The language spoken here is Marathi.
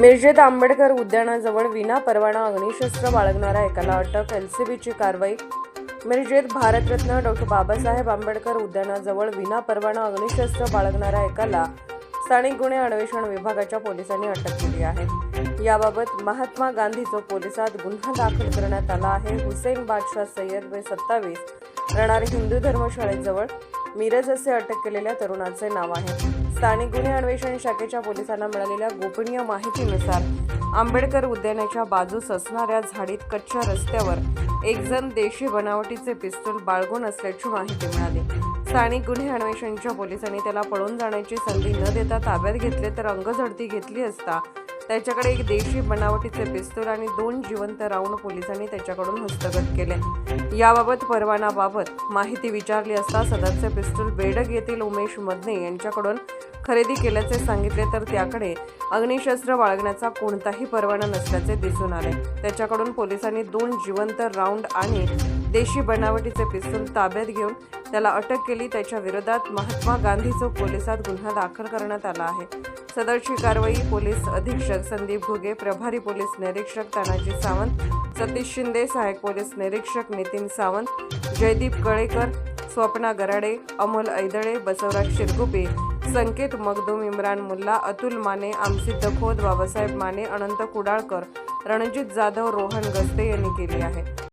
मिरजेत आंबेडकर उद्यानाजवळ विना परवाना अग्निशस्त्र बाळगणाऱ्या एकाला अटक एलसीबीची कारवाई. मिरजेत भारतरत्न डॉक्टर बाबासाहेब आंबेडकर उद्यानाजवळ विना परवाना अग्निशस्त्र बाळगणाऱ्या एकाला स्थानिक गुन्हे अन्वेषण विभागाच्या पोलिसांनी अटक केली आहे. याबाबत महात्मा गांधी चौक पोलिसात गुन्हा दाखल करण्यात आला आहे. हुसेन बादशाह सय्यद वे सत्तावीस राहणारे हिंदू धर्मशाळेजवळ मिरज असे अटक केलेल्या तरुणाचे नाव आहे. स्थानिक गुन्हे अन्वेषण शाखेच्या पोलिसांना मिळालेल्या गोपनीय माहितीनुसार आंबेडकर उद्यानाच्या बाजूस असणाऱ्या झाडीत कच्च्या रस्त्यावर एक जण देशी बनावटीचे पिस्तूल बाळगून असल्याची माहिती मिळाली. स्थानिक गुन्हे अन्वेषणच्या पोलिसांनी त्याला पळून जाण्याची संधी न देता ताब्यात घेतले तर अंगझडती घेतली असता त्याच्याकडे एक देशी बनावटीचे पिस्तूल आणि दोन जिवंत राऊंड पोलिसांनी त्याच्याकडून हस्तगत केले. याबाबत परवानाबाबत माहिती विचारली असता सदरचे पिस्तूल बेडग येथील उमेश मदने यांच्याकडून खरेदी केल्याचे सांगितले तर त्याकडे अग्निशस्त्र बाळगण्याचा कोणताही परवाना नसल्याचे दिसून आले. त्याच्याकडून पोलिसांनी दोन जिवंत राऊंड आणि देशी बनावटीचे पिस्तूल ताब्यात घेऊन त्याला अटक केली. त्याच्या विरोधात महात्मा गांधी चौक पोलिसात गुन्हा दाखल करण्यात आला आहे. सदरची कारवाई पोलीस अधीक्षक संदीप घुगे प्रभारी पोलीस निरीक्षक तानाजी सावंत सतीश शिंदे सहाय्यक पोलीस निरीक्षक नितीन सावंत जयदीप कळेकर स्वप्ना गराडे अमोल ऐदळे बसवराज शिरगुपे संकेत मगदूम इम्रान मुल्ला अतुल माने आमसिद्ध खोत बाबासाहेब माने अनंत कुडाळकर रणजित जाधव रोहन गस्ते यांनी केली आहे.